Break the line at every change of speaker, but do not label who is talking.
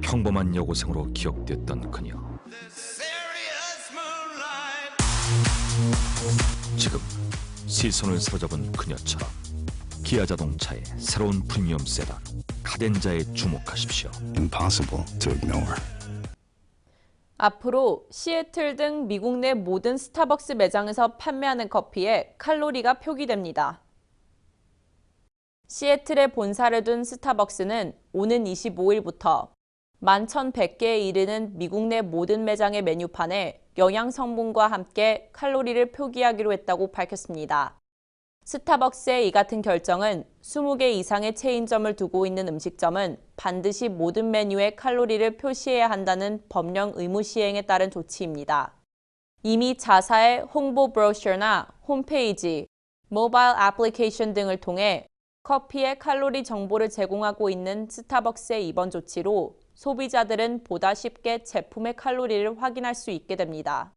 평범한 여고생으로 기억됐던 그녀. 지금 시선을 사로잡은 그녀처럼 기아 자동차의 새로운 프리미엄 세단 카덴자에 주목하십시오.
impossible to ignore.
앞으로 시애틀 등 미국 내 모든 스타벅스 매장에서 판매하는 커피에 칼로리가 표기됩니다. 시애틀에 본사를 둔 스타벅스는 오는 25일부터 11,100개에 이르는 미국 내 모든 매장의 메뉴판에 영양 성분과 함께 칼로리를 표기하기로 했다고 밝혔습니다. 스타벅스의 이 같은 결정은 20개 이상의 체인점을 두고 있는 음식점은 반드시 모든 메뉴에 칼로리를 표시해야 한다는 법령 의무 시행에 따른 조치입니다. 이미 자사의 홍보 브로셔나 홈페이지, 모바일 애플리케이션 등을 통해 커피의 칼로리 정보를 제공하고 있는 스타벅스의 이번 조치로 소비자들은 보다 쉽게 제품의 칼로리를 확인할 수 있게 됩니다.